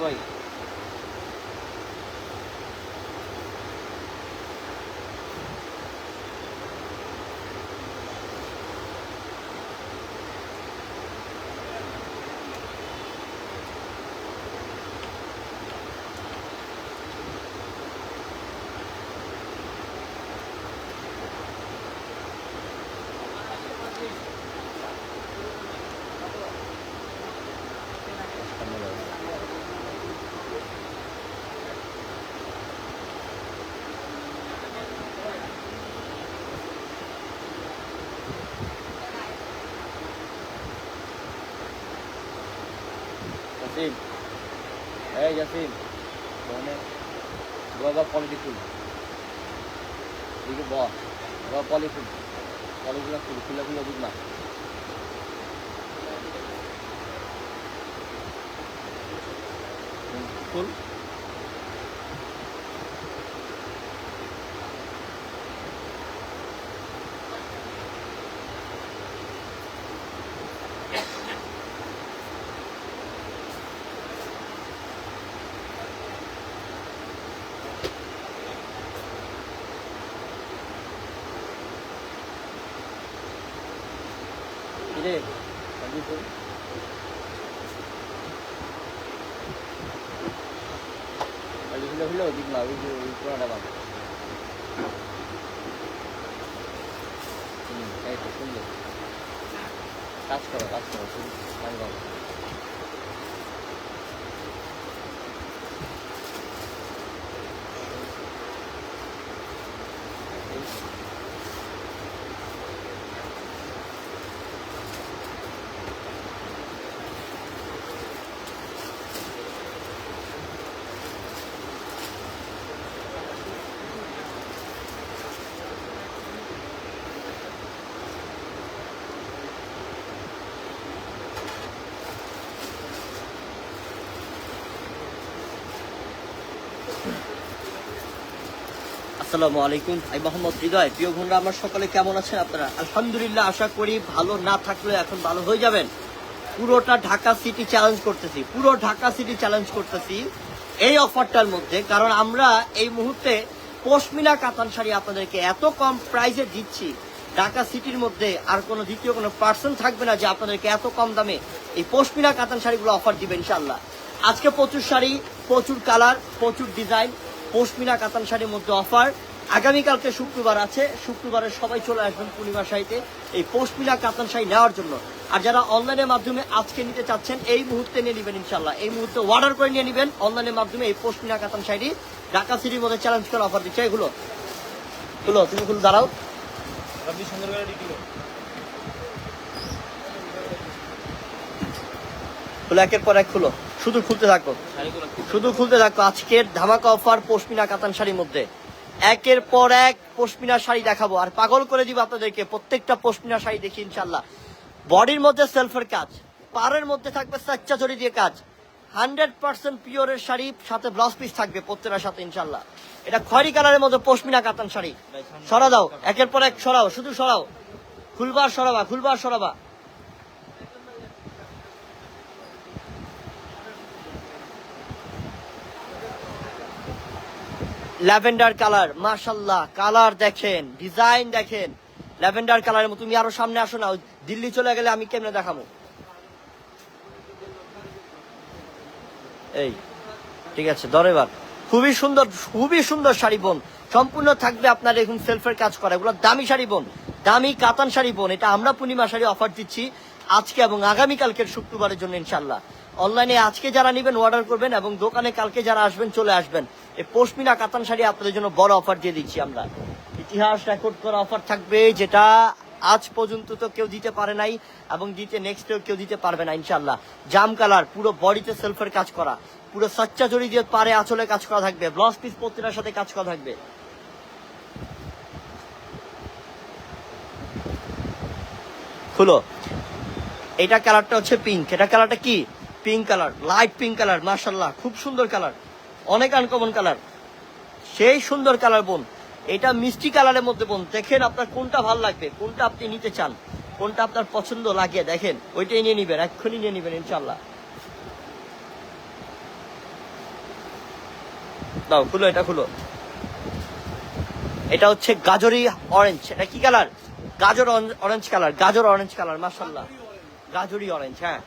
ভাই এই জাসিম মানে গোলাপ পলিটি ফুল এদিকে বস গোলাপ পলি ফুল পলিগুলো ফুল ফুলে ফুলে বুঝ না ফুল কিরে পলি ফুল পলি ফুলে ফুলে ওদিক না ওই যে ওই পুরাটা বাবা হুম এই তো সুন্দর কাজ করো কাজ করো শুধু কাজ করো। আসসালামু আলাইকুম। আমি মোহাম্মদ হৃদয়, প্রিয় বন্ধুরা আমার সকলে কেমন আছেন আপনারা? আলহামদুলিল্লাহ, আশা করি ভালো না থাকলে এখন ভালো হয়ে যাবেন। পুরোটা ঢাকা সিটি চ্যালেঞ্জ করতেছি, পুরো ঢাকা সিটি চ্যালেঞ্জ করতেছি এই অফারটার মধ্যে, কারণ আমরা এই মুহূর্তে পশমিনা কাতান শাড়ি আপনাদেরকে এত কম প্রাইসে দিচ্ছি। ঢাকা সিটির মধ্যে আর কোনো দ্বিতীয় কোনো পার্সন থাকবে না যে আপনাদেরকে এত কম দামে এই পশমিনা কাতান শাড়িগুলো অফার দিবে ইনশাল্লাহ আজকে প্রচুর শাড়ি, প্রচুর কালার প্রচুর ডিজাইন পশমিনা কাতান শাড়ির মধ্যে অফার আগামীকালকে শুক্রবার আছে। শুক্রবারে সবাই চলে আসবেন পূর্ণিমা শাড়িতে। এই পশমিনা কাতান শাড়ি নেওয়ার জন্য। আর যারা অনলাইনের মাধ্যমে আজকে নিতে চাচ্ছেন এই মুহূর্তে নিয়ে নেবেন ইনশাল্লাহ এই মুহূর্তে অর্ডার করে নিয়ে নেবেন অনলাইনের মাধ্যমে এই পশমিনা কাতান শাড়ি। ঢাকা সিটির মধ্যে চ্যালেঞ্জ করে অফার দিচ্ছে। এগুলো। খুলো তুমি খুলে দাঁড়াও। খুলে একের পর এক খুলো। শুধু খুলতে থাকো। শুধু খুলতে থাকো। আজকের ধামাকা অফার পশমিনা কাতান শাড়ির মধ্যে। একের পর এক পশমিনা শাড়ি দেখাবো। আর পাগল করে দিব আপনাদেরকে, প্রত্যেকটা পশমিনা শাড়ি দেখি ইনশাল্লাহ বডির মধ্যে সেলফের কাজ, পাড়ের মধ্যে থাকবে সাচ্চা দিয়ে কাজ। হান্ড্রেড পার্সেন্ট পিওরের শাড়ি, সাথে ব্লাউজ পিস থাকবে প্রত্যেকটার সাথে ইনশাল্লাহ এটা খয়রি কালারের মধ্যে পশমিনা কাতান শাড়ি। সরা দাও, একের পর এক সরাও, শুধু সরাও। খুলবার সরাবা খুলবার সরাবা। ল্যাভেন্ডার কালার মাশাল্লাহ কালার দেখেন, ডিজাইন দেখেন। ল্যাভেন্ডার কালারের মতো, তুমি আরও সামনে আসো না দিল্লি চলে গেলে আমি কেমনে দেখাবো? এই, ঠিক আছে, ধর এবার। খুবই সুন্দর খুবই সুন্দর শাড়ি বোন। সম্পূর্ণ থাকবে আপনার এখন সেলফের কাজ করা। এগুলো দামি শাড়ি বোন, দামি কাতান শাড়ি বোন। এটা আমরা পূর্ণিমা শাড়ি অফার দিচ্ছি আজকে এবং আগামীকালকের শুক্রবারের জন্য ইনশাল্লাহ অনলাইনে আজকে যারা নেবেন অর্ডার করবেন এবং দোকানে কালকে যারা আসবেন চলে আসবেন। এই পশমিনা কাতান শাড়ি আপনাদের জন্য বড় অফার দিয়ে দিচ্ছি আমরা। ইতিহাস রেকর্ড করা অফার থাকবে যেটা আজ পর্যন্ত তো কেউ দিতে পারে নাই এবং দিতে নেক্সট কেউ দিতে পারবে না ইনশাল্লাহ জাম কালার পুরো বডিতে সেলফের কাজ করা। পুরো সাচ্চা জড়ি দিয়ে পারে আঁচলে কাজ করা থাকবে। ব্লাউজ পিস প্রত্যেকটার সাথে কাজ করা থাকবে। খুলো। এটা কালারটা হচ্ছে পিঙ্ক এটা কালারটা কি? Pink colour light pink colour মার্শাল্লাহ খুব সুন্দর কালার অনেক আনকমন কালার সেই সুন্দর কালার বোন, এটা মিষ্টি কালারের মধ্যে বোন, দেখেন আপনার কোনটা ভালো লাগবে, কোনটা আপনি নিতে চান, কোনটা আপনার পছন্দ লাগে, দেখেন, ওইটাই নিয়ে নিবেন, এক্ষুনি নিয়ে নিবেন ইনশাল্লাহ দাও, খুলো এটা খুলো। এটা হচ্ছে গাজরি অরেঞ্জ এটা কি কালার গাজর অরেঞ্জ কালার গাজর অরেঞ্জ কালার মাশাল্লাহ গাজরি অরেঞ্জ হ্যাঁ।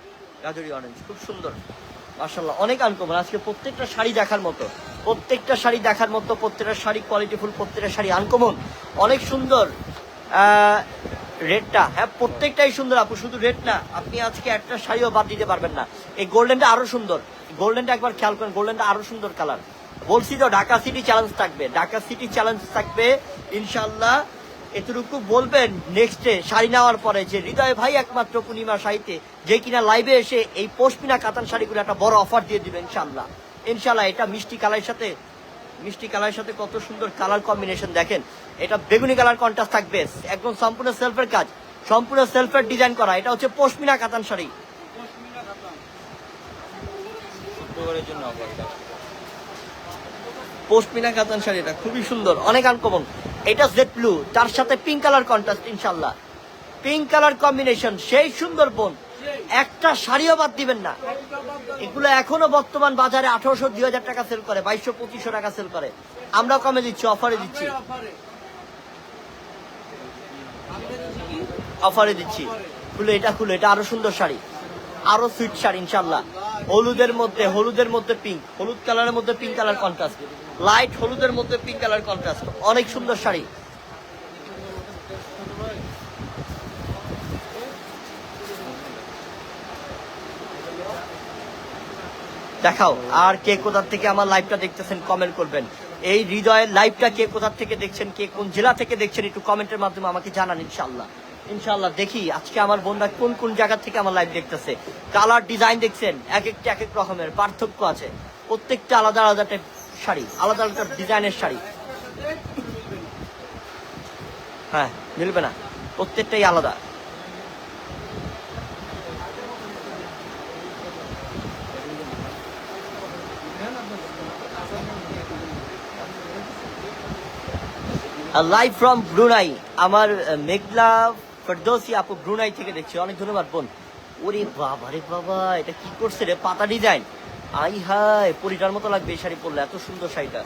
গাজরি অরেঞ্জ খুব সুন্দর। মাশাল্লাহ অনেক আনকমন আজকে প্রত্যেকটা শাড়ি দেখার মতো, প্রত্যেকটা শাড়ি দেখার মতো, প্রত্যেকটা শাড়ি কোয়ালিটিফুল প্রত্যেকটা শাড়ি আনকমন অনেক সুন্দর রেডটা হ্যাঁ প্রত্যেকটাই সুন্দর আপু, শুধু রেড না, আপনি আজকে একটা শাড়িও বাদ দিতে পারবেন না। এই গোল্ডেনটা আরও সুন্দর, গোল্ডেনটা একবার খেয়াল করেন, গোল্ডেনটা আরও সুন্দর কালার বলছি তো, ঢাকা সিটি চ্যালেঞ্জ থাকবে, ঢাকা সিটি চ্যালেঞ্জ থাকবে ইনশাল্লাহ এতটুকু বলবেন নেক্সটে শাড়ি নেওয়ার পরে যে হৃদয় ভাই একমাত্র পূর্ণিমা শাড়িতে যে কিনা লাইভে এসে এই পশমিনা কাতান শাড়িগুলো একটা বড় অফার দিয়ে দিবেন ইনশাল্লাহ ইনশাল্লাহ এটা মিষ্টি কালারের সাথে মিষ্টি কালারের সাথে কত সুন্দর কালার কম্বিনেশন দেখেন। এটা বেগুনি কালার কন্ট্রাস্ট থাকবে একদম সম্পূর্ণ সেলফের কাজ সম্পূর্ণ সেলফের ডিজাইন করা। এটা হচ্ছে পশমিনা কাতান শাড়ি। পশমিনা কাতান শাড়ি এটা খুবই সুন্দর অনেক আনকমন এটা জেড ব্লু তার সাথে পিঙ্ক কালার কন্ট্রাস্ট ইনশাল্লাহ পিঙ্ক কালার কম্বিনেশন সেই সুন্দর বোন। একটা শাড়িও বাদ দিবেন না। এগুলো এখনও বর্তমান বাজারে আঠারোশো, দুই হাজার টাকা সেল করে, বাইশশো, পঁচিশশো টাকা সেল করে। আমরা কমে দিচ্ছি অফারে দিচ্ছি। অফারে দিচ্ছি। খুলে, এটা খুলে, এটা আরও সুন্দর শাড়ি। আরও সুইট শাড়ি ইনশাল্লাহ হলুদের মধ্যে হলুদের মধ্যে পিঙ্ক হলুদ কালারের মধ্যে পিঙ্ক কালার কন্ট্রাস্ট লাইট হলুদের মধ্যে পিঙ্ক কালার কন্ট্রাস্ট অনেক সুন্দর শাড়ি। দেখাও, আর কে কোথার থেকে আমার লাইভটা দেখতেছেন কমেন্ট করবেন। এই হৃদয়ের লাইভটা কে কোথার থেকে দেখছেন, কে কোন জেলা থেকে দেখছেন, একটু কমেন্টের মাধ্যমে আমাকে জানান ইনশাল্লাহ ইনশাল্লাহ দেখি আজকে আমার বোনরা কোন কোন জায়গা থেকে আমার লাইভ দেখতেছে। কালার ডিজাইন দেখছেন, এক একটা এক এক রকমের, পার্থক্য আছে। প্রত্যেকটা আলাদা আলাদা টাইপ শাড়ি, আলাদা আলাদা ডিজাইনের শাড়ি। হ্যাঁ মিলবে না, প্রত্যেকটাই আলাদা। লাইভ ফ্রম ব্রুনাই আমার মেঘলা ফেরদৌসি আপু ব্রুনাই থেকে দেখছি। অনেক ধন্যবাদ বোন। ওরে বাবা রে বাবা, এটা কি করছে রে? পাতা ডিজাইন আই হাই পরিটার মতো লাগবে এই শাড়ি পরলে, এত সুন্দর শাড়িটা।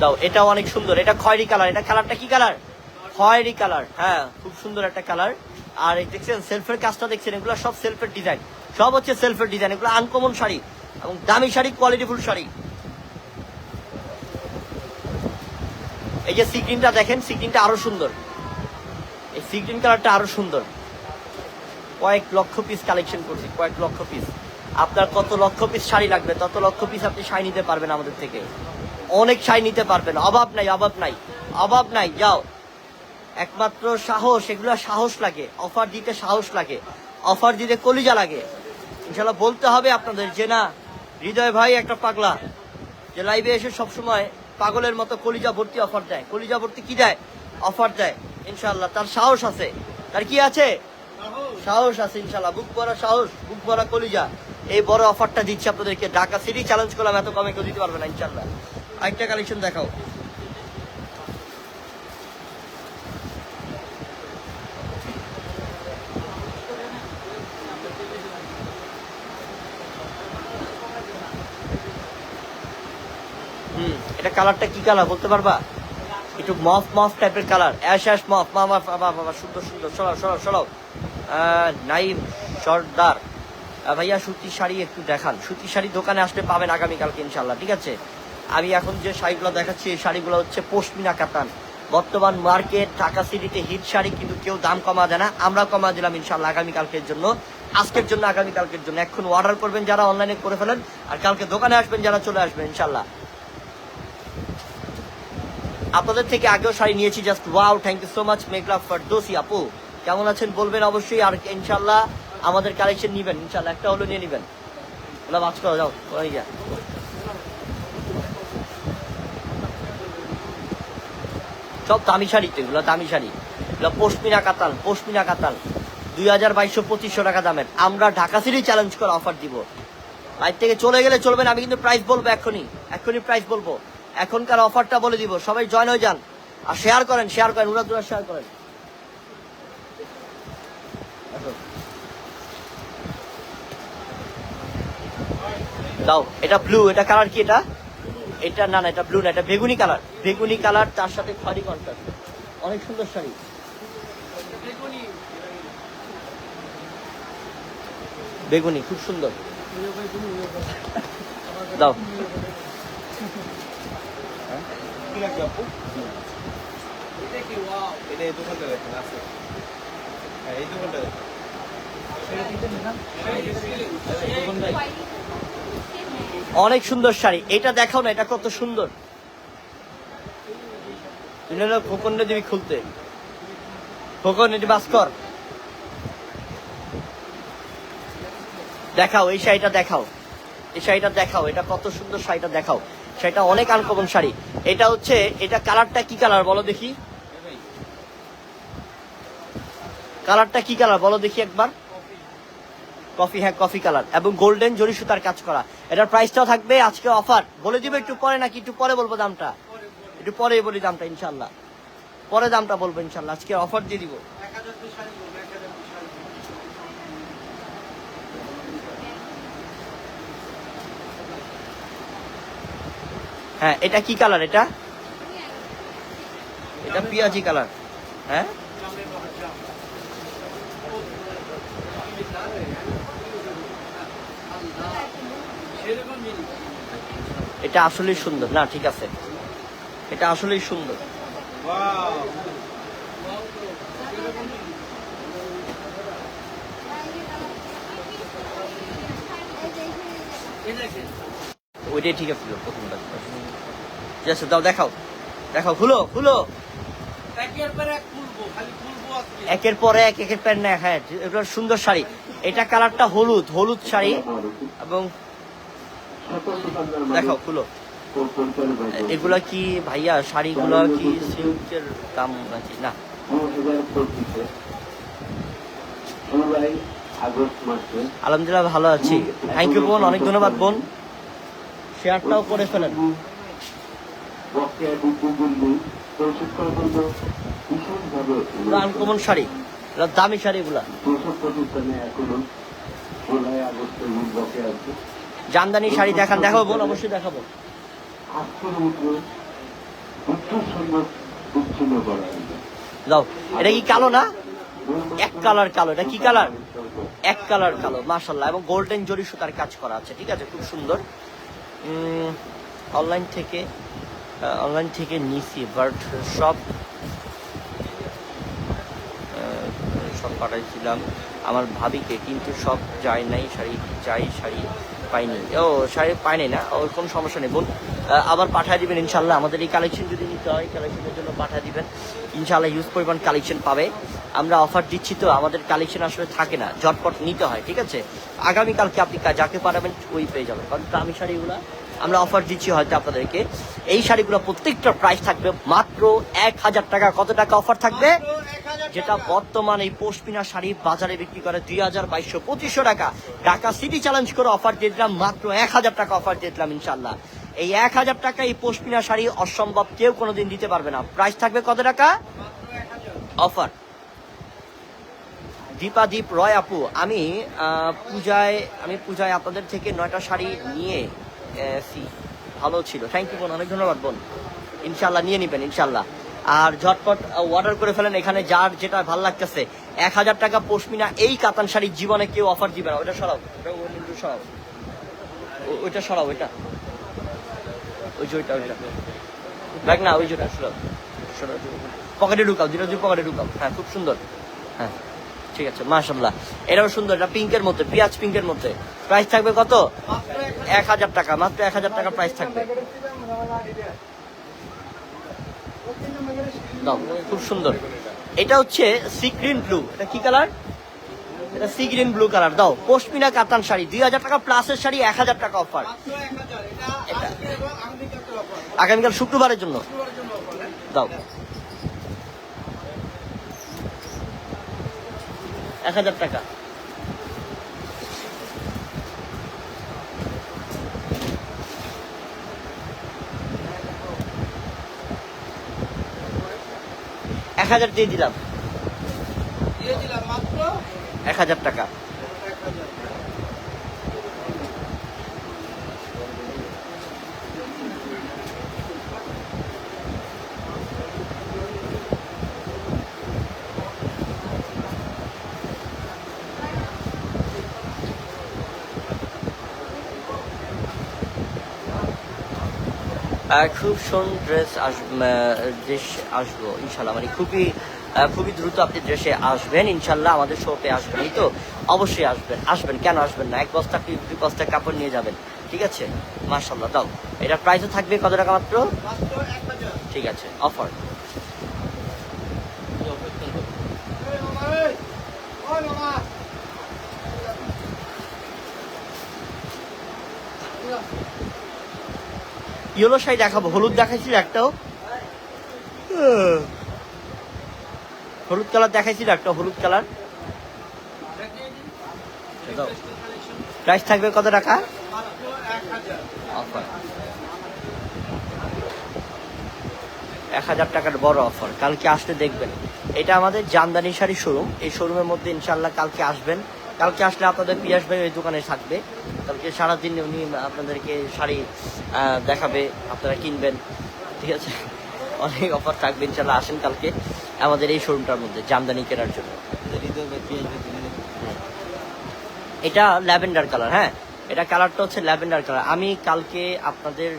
দাও, এটাও অনেক সুন্দর। এটা খয়েরি কালার। এটা কালারটা কি কালার? খয়েরি কালার। হ্যাঁ খুব সুন্দর একটা কালার। আর দেখছেন সেলফের কাজটা দেখছেন, এগুলো সব সেলফের ডিজাইন সব হচ্ছে সেলফের ডিজাইন এগুলো আনকমন শাড়ি এবং দামি শাড়ি কোয়ালিটিফুল শাড়ি। এই যে সিগ্রিনটা দেখেন সিগ্রিনটা আরও সুন্দর। এই সিগ্রিন কালারটা আরও সুন্দর। কয়েক লক্ষ পিস কালেকশন করছি, কয়েক লক্ষ পিস আপনার কত লক্ষ পিস শাড়ি লাগবে, তত লক্ষ পিস আপনি শাড়ি নিতে পারবেন আমাদের থেকে। অনেক শাড়ি নিতে পারবেন, অভাব নাই অভাব নাই অভাব নাই, যাও। একমাত্র সাহস, এগুলো সাহস লাগে অফার দিতে সাহস লাগে অফার দিতে কলিজা লাগে। ইনশাল্লাহ বলতে হবে আপনাদের যে না, হৃদয় ভাই একটা পাগলা, যে লাইভে এসে সবসময় পাগলের মতো কলিজা ভর্তি অফার দেয়। কলিজা ভর্তি কি দেয়? অফার দেয়। ইনশাল্লাহ তার সাহস আছে। তার কি আছে? সাহস আছে ইনশাল্লাহ বুক ভরা সাহস, বুক ভরা কলিজা। এই বড় অফারটা দিচ্ছি আপনাদেরকে। ঢাকা সিটি চ্যালেঞ্জ করলাম এত কমে কেউ দিতে পারবে না ইনশাল্লাহ আরেকটা কালেকশন দেখাও। এটা কালারটা কি কালার বলতে পারবা? একটু মফ মফ টাইপের কালার। অ্যাশ অ্যাশ, মফ মামা বাবা বাবা সুন্দর সুন্দর। সরাও সরাও সরাও। নাইম সর্দার। ভাইয়া সুতি শাড়ি একটু দেখান। সুতি শাড়ি দোকানে আসলে পাবেন আগামীকালকে ইনশাল্লাহ ঠিক আছে? আমি এখন যে শাড়িগুলো দেখাচ্ছি, এই শাড়িগুলো হচ্ছে পশমিনা কাতান। বর্তমান মার্কেট, ঢাকা সিটিতে হিট শাড়ি, কিন্তু কেউ দাম কমা দেয় না। আমরা কমা দিলাম ইনশাল্লাহ আগামীকালকের জন্য। আজকের জন্য, আগামীকালকের জন্য। এখন অর্ডার করবেন যারা অনলাইনে করে ফেলেন, আর কালকে দোকানে আসবেন যারা চলে আসবেন ইনশাল্লাহ আপনাদের থেকে আগেও শাড়ি নিয়েছি just wow thank you so much Meghla Ferdousi আপু। কেমন আছেন বলবেন অবশ্যই, আর ইনশাল্লাহ আমাদের কালেকশন নিবেন ইনশাল্লাহ একটা হলো নিয়ে নেবেন। ওলা বাজ করো যাও ওই যা সব দামি শাড়ি তো, এগুলো দামি শাড়ি। এগুলো পশমিনা কাতাল পশমিনা কাতাল। দুই হাজার বাইশশো পঁচিশশো টাকা দামের। আমরা ঢাকা সিটি চ্যালেঞ্জ করে অফার দিব। বাইর থেকে চলে গেলে চলবে না, আমি কিন্তু প্রাইস বলব এখনই এখনই প্রাইস বলব। এখনকার অফারটা বলে দিব, সবাই জয়েন হয়ে যান। আর শেয়ার করেন শেয়ার করেন উড়া দুরা শেয়ার করেন। দাও, এটা ব্লু এটা কালার কি এটা? এটা না না, এটা ব্লু না, এটা বেগুনি কালার বেগুনি কালার তার সাথে খয়েরি কন্ট্রাস্ট অনেক সুন্দর শাড়ি। বেগুনি, খুব সুন্দর। দাও। অনেক সুন্দর শাড়ি। এটা দেখাও না, এটা কত সুন্দর। খোকনটা দিবি খুলতে। খোকন এটি বাস্কর দেখাও, এই শাড়িটা দেখাও। এই শাড়িটা দেখাও, এটা কত সুন্দর শাড়িটা দেখাও। শাড়িটা অনেক আনকমন শাড়ি। এটা হচ্ছে, এটা কালারটা কি কালার বলো দেখি? কালারটা কি কালার বলো দেখি একবার। কফি হ্যাঁ কফি কালার। এবং গোল্ডেন জরি সুতার কাজ করা। এটার প্রাইসটাও থাকবে আজকে অফার। বলে দিবে একটু পরে নাকি, একটু পরে বলব দামটা। একটু পরে বলি দামটা, ইনশাল্লাহ। পরে দামটা বলব, ইনশাল্লাহ। আজকে অফার দিয়ে দিব। হ্যাঁ এটা কি কালার এটা? এটা পিয়াজি কালার হ্যাঁ? এটা আসলেই সুন্দর। না, ঠিক আছে। এটা আসলেই সুন্দর। ওইটাই ঠিক আছে প্রথমটা। ঠিক আছে দাও দেখাও। দেখাও খুলো খুলো। একের পর এক একের পর না হ্যাঁ এগুলো সুন্দর শাড়ি। এটা কালারটা হলুদ হলুদ শাড়ি। এবং দেখাও খুলো। এগুলা কি ভাইয়া শাড়িগুলো কি সিল্কের দাম নাকি? না। আলহামদুলিল্লাহ ভালো আছি। থ্যাংক ইউ বোন। অনেক ধন্যবাদ বোন। শেয়ারটাও করে ফেলেন। আনকমন শাড়ি, এগুলো দামি শাড়ি এগুলা যেসব প্রতিষ্ঠানে এখনও জুলাই আগস্টের মূল বকেয়া আছে জামদানি শাড়ি দেখান, দেখাবো বোন অবশ্যই দেখাবো। দাও এটা কি কালো না? এক কালার কালো, এটা কি কালার? এক কালার কালো মাশাল্লাহ এবং গোল্ডেন জরি সুতার কাজ করা আছে, ঠিক আছে, খুব সুন্দর। অনলাইন থেকে অনলাইন থেকে নিছি বাট সব সব পাঠাইছিলাম। আমার ভাবিকে, কিন্তু সব যায় নাই, শাড়ি চাই শাড়ি পাইনি। ও, শাড়ি পাইনি না? ওর কোনো সমস্যা নেই। বোন আবার পাঠিয়ে দিবেন ইনশাল্লাহ। আমাদের এই কালেকশন যদি নিতে হয় কালেকশনের জন্য পাঠিয়ে দিবেন। ইনশাল্লাহ ইউজ পরিমাণ কালেকশন পাবে। আমরা অফার দিচ্ছি তো আমাদের কালেকশন আসলে থাকে না ঝটপট নিতে হয় ঠিক আছে? আগামীকালকে আপনি যাকে পাঠাবেন ওই পেয়ে যাবেন। কারণ দামি শাড়িগুলো আমরা অফার দিচ্ছি হয়তো আপনাদেরকে। এই শাড়িগুলো প্রত্যেকটা প্রাইস থাকবে মাত্র এক হাজার টাকা। কত টাকা অফার থাকবে? যেটা বর্তমান এই পশমিনা শাড়ি বাজারে বিক্রি করে দুই হাজার বাইশশো পঁচিশশো টাকা। ঢাকা সিটি চ্যালেঞ্জ করে অফার দিয়ে দিলাম মাত্র এক হাজার টাকা অফার দিয়ে দিলাম ইনশাল্লাহ এই এক হাজার টাকা এই পশমিনা শাড়ি অসম্ভব কেউ কোনোদিন দিতে পারবে না। প্রাইস থাকবে কত টাকা? অফার দীপা দীপ রয় আপু, আমি পূজায় আমি পূজায় আপনাদের থেকে নয়টা শাড়ি নিয়ে এসি ভালো ছিল। থ্যাংক ইউ বোন। অনেক ধন্যবাদ, বোন। ইনশাল্লাহ নিয়ে নিবেন ইনশাল্লাহ আর ঝটপট অর্ডার করে ফেলেন এখানে যার যেটা ভালো লাগতেছে। এক হাজার টাকা পশমিনা এই কাতান শাড়ি জীবনে কেউ অফার দিবে না। ওইটা সরাও। ওটা সরাও। ওইটা সরাও, ওইটা। ওই যে ওইটা ওইটা। দেখ না, ওই যেটা সরাও। সরাও পকেটে ঢুকাও যেটা পকেটে ঢুকাও। হ্যাঁ খুব সুন্দর। হ্যাঁ। ঠিক আছে মাশাল্লাহ এটাও সুন্দর, এটা পিঙ্কের মধ্যে, পেঁয়াজ পিঙ্কের মধ্যে। প্রাইস থাকবে কত? এক হাজার টাকা, মাত্র এক হাজার টাকা প্রাইস থাকবে। খুব সুন্দর। এটা হচ্ছে সি গ্রিন ব্লু এটা কি কালার এটা সি গ্রিন ব্লু কালার দাও। পশমিনা কাতান শাড়ি, দুই হাজার টাকা প্লাসের শাড়ি, এক হাজার টাকা অফার আগামীকাল শুক্রবারের জন্য। দাও। এক হাজার টাকা। এক হাজার দিয়ে দিলাম। দিয়ে দিলাম মাত্র? এক হাজার টাকা। খুব সুন্দর ড্রেস আসবে ড্রেস আসব ইনশাল্লাহ মানে খুবই খুবই দ্রুত আপনি ড্রেসে আসবেন ইনশাল্লাহ আমাদের শোতে আসবেন এই তো অবশ্যই আসবেন আসবেন কেন আসবেন না এক বস্তা দুই বস্তা কাপড় নিয়ে যাবেন ঠিক আছে মার্শাল্লাহ দাও এটার প্রাইসও থাকবে কত টাকা মাত্র ঠিক আছে অফার মামা ইয়েলো শাড়ি দেখাবো, হলুদ দেখাইছিল একটাও। হলুদ কালার দেখাইছিল একটা, হলুদ কালার। প্রাইস থাকবে কত টাকা? এক হাজার টাকার বড় অফার কালকে আসলে দেখবেন। এটা আমাদের জামদানি শাড়ি শোরুম এই শোরুমের মধ্যে ইনশাল্লাহ কালকে আসবেন। কালকে আসলে আপনাদের পিয়াস ভাই ওই দোকানে থাকবে। কালকে সারাদিন উনি আপনাদেরকে শাড়ি দেখাবে, আপনারা কিনবেন। ঠিক আছে? অনেক অফার থাকবে ইনশাল্লাহ আসেন কালকে আমাদের এই শোরুমটার মধ্যে, জামদানি কেনার জন্য। এটা ল্যাভেন্ডার কালার হ্যাঁ? এটা কালারটা হচ্ছে ল্যাভেন্ডার কালার। আমি কালকে আপনাদের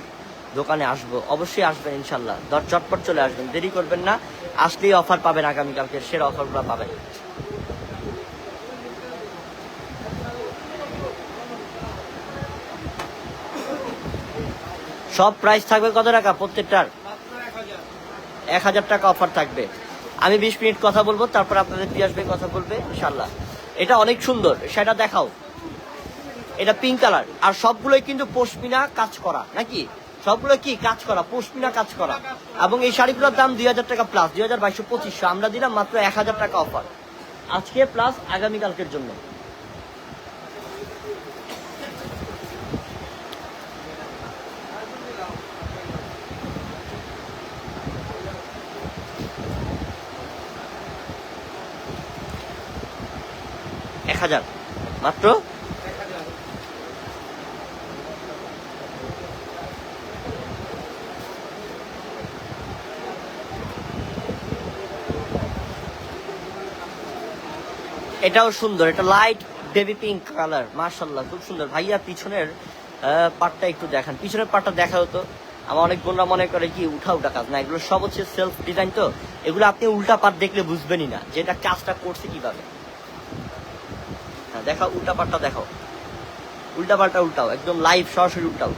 দোকানে আসব। অবশ্যই আসবেন ইনশাল্লাহ দর চটপট চলে আসবেন। দেরি করবেন না। আসলেই অফার পাবেন আগামীকালকে সেরা অফারগুলো পাবেন। সব প্রাইস থাকবে কত টাকা প্রত্যেকটার? এক হাজার টাকা অফার থাকবে। আমি বিশ মিনিট কথা বলব, তারপর আপনাদের পিয়াস ভাই কথা বলবে ইনশাল্লাহ এটা অনেক সুন্দর, সেটা দেখাও। এটা পিঙ্ক কালার আর সবগুলোই কিন্তু পশমিনা কাজ করা, নাকি? সবগুলো কি? কাজ করা, পশমিনা কাজ করা। এবং এই শাড়িগুলোর দাম দুই হাজার টাকা প্লাস দুই হাজার বাইশশো পঁচিশশো। আমরা দিলাম মাত্র এক হাজার টাকা অফার আজকে প্লাস আগামীকালকের জন্য। হাজার। মাত্র? এটাও সুন্দর, এটা লাইট বেবি পিঙ্ক কালার মার্শাল্লাহ খুব সুন্দর। ভাইয়া, পিছনের পাটটা একটু দেখান। পিছনের পাটটা দেখা হতো আমার অনেক বোনরা মনে করে কি উঠা উঠা কাজ। না, এগুলো সব হচ্ছে সেলফ ডিজাইন তো। এগুলো আপনি উল্টা পাট দেখলে বুঝবেনই না যে এটা কাজটা করছে কীভাবে। হ্যাঁ দেখাও, উল্টা পাল্টা দেখাও। উল্টা পাল্টা উল্টাও, একদম লাইভ সরাসরি উল্টাও।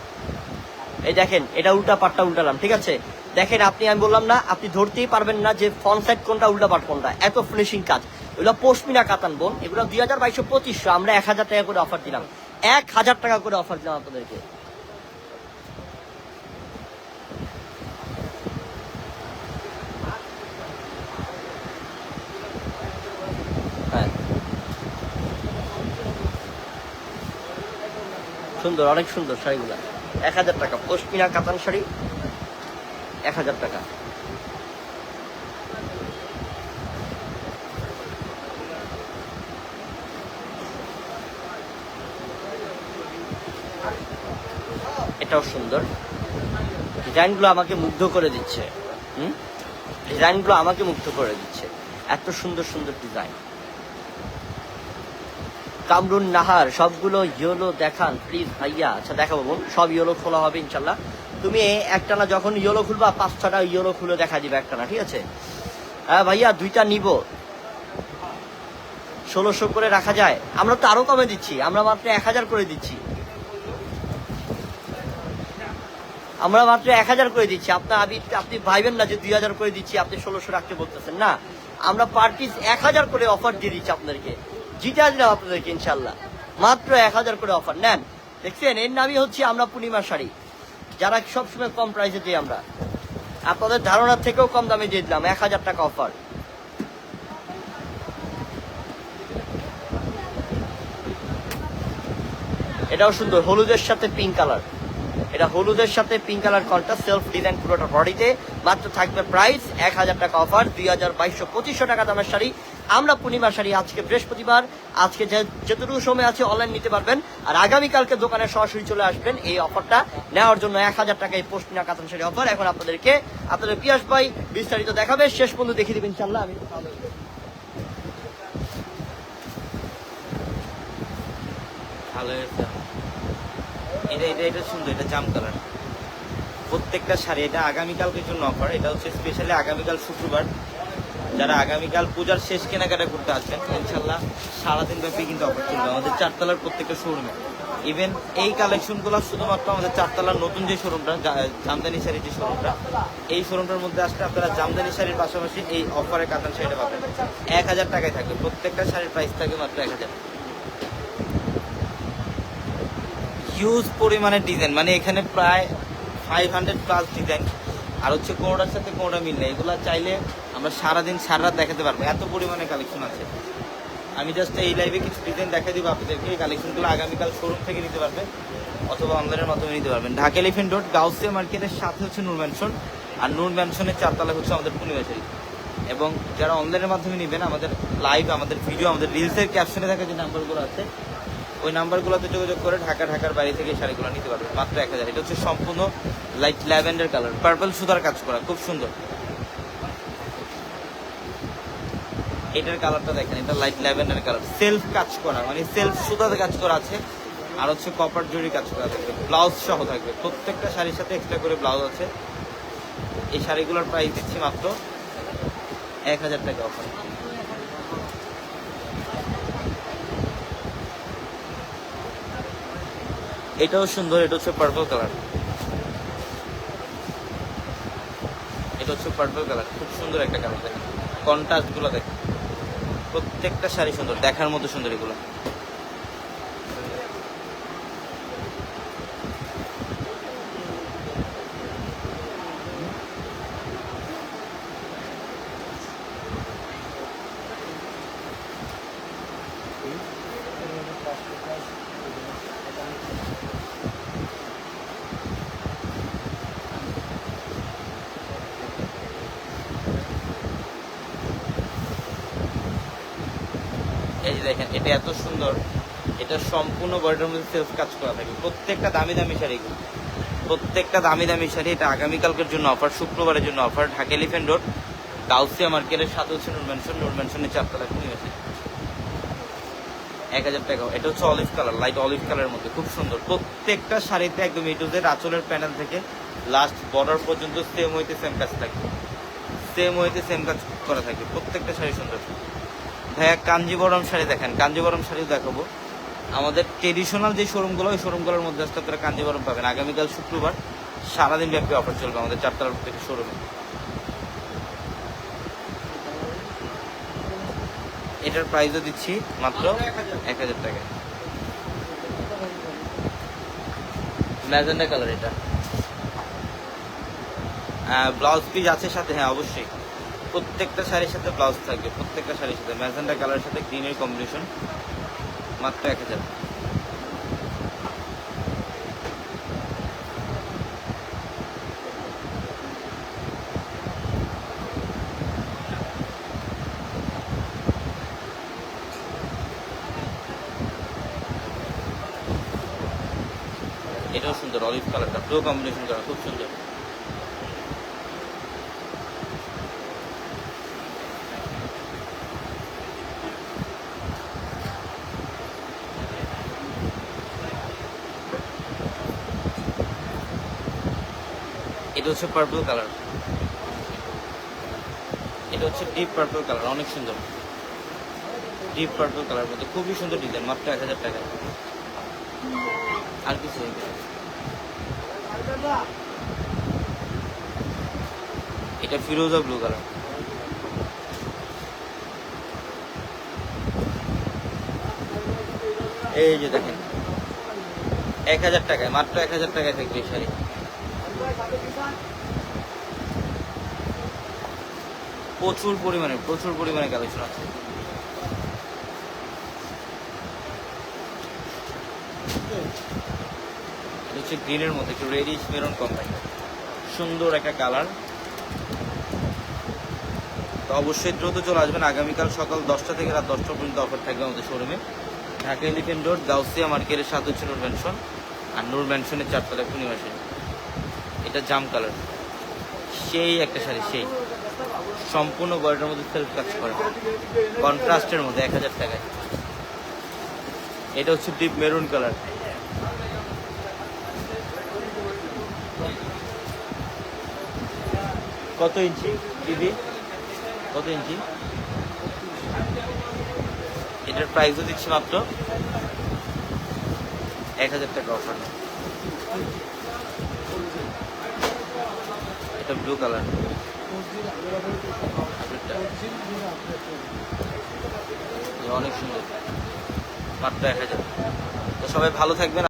এই দেখেন, এটা উল্টা পাল্টা উল্টালাম, ঠিক আছে? দেখেন, আপনি, আমি বললাম না, আপনি ধরতেই পারবেন না যে ফ্রন্ট সাইড কোনটা, উল্টা পাট কোনটা। এত ফিনিশিং কাজ। এগুলো পশমিনা কাতান বোন, এগুলো দুই হাজার বাইশশো পঁচিশশো, আমরা এক হাজার টাকা করে অফার দিলাম। এক হাজার টাকা করে অফার দিলাম আপনাদেরকে। সুন্দর, অনেক সুন্দর শাড়িগুলো। এক হাজার টাকা। পশমিনা কাতান শাড়ি, এক হাজার টাকা। এটাও সুন্দর। ডিজাইনগুলো আমাকে মুগ্ধ করে দিচ্ছে। হুম? ডিজাইনগুলো আমাকে মুগ্ধ করে দিচ্ছে। এত সুন্দর সুন্দর ডিজাইন। কামরুন নাহার, সবগুলো ইয়োলো দেখান প্লিজ ভাইয়া। আচ্ছা দেখাবো বোন, সব ইয়োলো খোলা হবে ইনশাল্লাহ। তুমি একটানা যখন ইয়োলো খুলবা পাঁচ ছটা ইয়েলো খুলে দেখা দিবে একটানা, ঠিক আছে? হ্যাঁ ভাইয়া, দুইটা নিব। ষোলোশো করে রাখা যায়। আমরা তো আরও কমে দিচ্ছি, আমরা মাত্র এক হাজার করে দিচ্ছি। আমরা মাত্র এক হাজার করে দিচ্ছি। আপনার আমি আপনি ভাইবেন না যে দুই হাজার করে দিচ্ছি, আপনি ষোলোশো রাখতে বলতেছেন। না, আমরা পার পিস এক হাজার করে অফার দিয়ে দিচ্ছি আপনাদেরকে। জিতে দিলাম আপনাদেরকে ইনশাল্লাহ মাত্র এক হাজার করে অফার নেন। দেখছেন, এর নামই হচ্ছে আমরা পূর্ণিমা শাড়ি। যারা সবসময় কম প্রাইসে দিই আমরা। আপনাদের ধারণার থেকেও কম দামে দিয়ে দিলাম। এক হাজার টাকা অফার এটাও সুন্দর, হলুদের সাথে পিঙ্ক কালার এটা হলুদের সাথে পিঙ্ক কালার কলটা সেলফ ডিজাইন পুরোটা বডিতে মাত্র থাকবে প্রাইস এক হাজার টাকা অফার দুই হাজার বাইশশো পঁচিশশো টাকা দামের শাড়ি। আমরা পূর্ণিমা শাড়ি আজকে বৃহস্পতিবার, আজকে যে- যতটুকু সময় আছে অনলাইন নিতে পারবেন। আর আগামীকালকে দোকানে সরাসরি চলে আসবেন এই অফারটা নেওয়ার জন্য এক হাজার টাকা এই পশ্চিমা কাতান শাড়ি অফার এখন আপনাদেরকে, আপনাদের পিয়াস ভাই বিস্তারিত দেখাবে। শেষ পর্যন্ত দেখিয়ে দেবেন ইনশাল্লাহ আমি এটা এটা এটা সুন্দর, এটা প্রত্যেকটা শাড়ি, এটা আগামীকালকের জন্য অফার এটা হচ্ছে স্পেশালি আগামীকাল শুক্রবার। যারা আগামীকাল পূজার শেষ কেনাকাটা করতে আসবেন ইনশাল্লাহ সারাদিন ব্যাপী কিন্তু অফার চলবে আমাদের চারতলার প্রত্যেকটা শোরুমে ইভেন এই কালেকশনগুলো শুধুমাত্র আমাদের চারতলার নতুন যে শোরুমটা জামদানি শাড়ির যে শোরুমটা এই শোরুমটার মধ্যে আসলে আপনারা জামদানি শাড়ির পাশাপাশি এই অফারের কাতান শাড়িটা পাবেন। এক হাজার টাকায় থাকবে। প্রত্যেকটা শাড়ির প্রাইস থাকে মাত্র এক হাজার। হিউজ পরিমাণের ডিজাইন মানে এখানে প্রায় ফাইভ হান্ড্রেড প্লাস ডিজাইন আর হচ্ছে কোনোটার সাথে কোনোটা মিল নেই। এগুলো চাইলে আমরা সারাদিন সারা রাত দেখাতে পারব। এত পরিমাণে কালেকশন আছে। আমি জাস্ট এই লাইভে কিছু ডিজাইন দেখা দিব আপনাদেরকে। এই কালেকশনগুলো আগামীকাল শোরুম থেকে নিতে পারবেন অথবা অনলাইনের মাধ্যমে নিতে পারবেন। ঢাকা এলিফেন্ট রোড গাউসিয়া মার্কেটের সাথে হচ্ছে নূর ম্যানশন আর নূর ম্যানশনের চারতলা হচ্ছে আমাদের পূর্ণিমাশারি এবং যারা অনলাইনের মাধ্যমে নেবেন, আমাদের লাইভ আমাদের ভিডিও আমাদের রিলসের ক্যাপশনে থাকা যে নাম্বারগুলো আছে, ওই নাম্বারগুলোতে যোগাযোগ করে ঢাকা, ঢাকার বাড়ি থেকে শাড়িগুলো নিতে পারবেন। মাত্র এক হাজার। এটা হচ্ছে সম্পূর্ণ লাইট ল্যাভেন্ডার কালার পার্পল সুতার কাজ করা, খুব সুন্দর। এটার কালারটা দেখেন, এটা লাইট ল্যাভেন্ডার কালার সেলফ কাজ করা মানে সেলফ সুতাতে কাজ করা আছে। আর হচ্ছে কপার জরি কাজ করা থাকবে। ব্লাউজ সহ থাকবে। প্রত্যেকটা শাড়ির সাথে এক্সট্রা করে ব্লাউজ আছে। এই শাড়িগুলোর প্রাইস দিচ্ছি মাত্র এক হাজার টাকা অফার এটাও সুন্দর, এটা হচ্ছে পার্পল কালার এটা হচ্ছে পার্পল কালার খুব সুন্দর একটা কালার দেখেন। কন্ট্রাস্টগুলো দেখেন। প্রত্যেকটা শাড়ি সুন্দর দেখার মতো সুন্দর এগুলো এই এটা এত সুন্দর, এটা সম্পূর্ণ বডির মধ্যে সেলফ কাজ করা থাকে। প্রত্যেকটা দামি দামি শাড়িগুলো প্রত্যেকটা দামি দামি শাড়ি এটা আগামীকালকের জন্য অফার শুক্রবারের জন্য offer Dhaka elephant road Gausia মার্কেটের সাথে হচ্ছে নুর ম্যানশন নুর ম্যানশনের চারতলা খুলে গেছে এক হাজার টাকা। এটা হচ্ছে অলিভ কালার লাইট অলিভ কালারের মধ্যে। খুব সুন্দর। প্রত্যেকটা শাড়িতে একদম ইটুজের আঁচলের প্যানেল থেকে লাস্ট বর্ডার পর্যন্ত সেম হইতে সেম কাজ থাকবে সেম হইতে সেম কাজ করা থাকে। প্রত্যেকটা শাড়ি সুন্দর। ভাইয়া কাঞ্জিবরম শাড়ি দেখেন, কাঞ্জিবরম শাড়িও দেখাবো। আমাদের ট্রেডিশনাল যে শোরুমগুলো ওই শোরুমগুলোর মধ্যে আসতে আপনারা কাঞ্জিবরম পাবেন। আগামীকাল শুক্রবার সারাদিন ব্যাপী অফার চলবে আমাদের চারতলার থেকে শোরুমে এটার প্রাইসও দিচ্ছি মাত্র এক হাজার টাকা। ম্যাজেন্ডা কালার এটা। ব্লাউজ পিস আছে সাথে হ্যাঁ অবশ্যই। প্রত্যেকটা শাড়ির সাথে ব্লাউজ থাকবে, প্রত্যেকটা শাড়ির সাথে। ম্যাজেন্ডা কালারের সাথে গ্রিনের কম্বিনেশন মাত্র এক হাজার। এটাও সুন্দর অলিভ কালারটা পুরো কম্বিনেশন করা খুব সুন্দর। হচ্ছে পার্পল কালার এটা হচ্ছে ডিপ পার্পল কালার অনেক সুন্দর। ডিপ পার্পল কালার মধ্যে খুবই সুন্দর ডিজাইন মাত্র এক হাজার টাকা আর কিছু এটা ফিরোজা ব্লু কালার এই যে দেখেন, এক হাজার টাকায়, মাত্র এক হাজার টাকায় থাকবে শাড়ি। প্রচুর পরিমাণে প্রচুর পরিমাণে কালেকশন আছে। এটা হচ্ছে গ্রিনের মধ্যে, একটু রেডিশ মেরুন কোম্পানি সুন্দর একটা কালার। তো অবশ্যই দ্রুত চলে আসবেন। আগামীকাল সকাল দশটা থেকে রাত দশটা পর্যন্ত অফার থাকবে আমাদের শোরুমে ঢাকা এলিফেন্ট রোড, গাউসিয়া মার্কেটের সাথে হচ্ছে নূর ম্যানশন আর নূর ম্যানশনের চারতলা পূর্ণিমাসে এটা জাম কালার। সেই একটা শাড়ি, সেই। সম্পূর্ণ বডিটার মধ্যে সেলফ কাজ করে। কন্ট্রাস্টের মধ্যে এক হাজার টাকায়। এটা হচ্ছে ডিপ মেরুন কালার কত ইঞ্চি, দিদি? কত ইঞ্চি? এটার প্রাইসও দিচ্ছি মাত্র এক হাজার টাকা অফার এটা ব্লু কালার অনেক সুন্দর। মাত্র এক হাজার তো সবাই ভালো থাকবেন।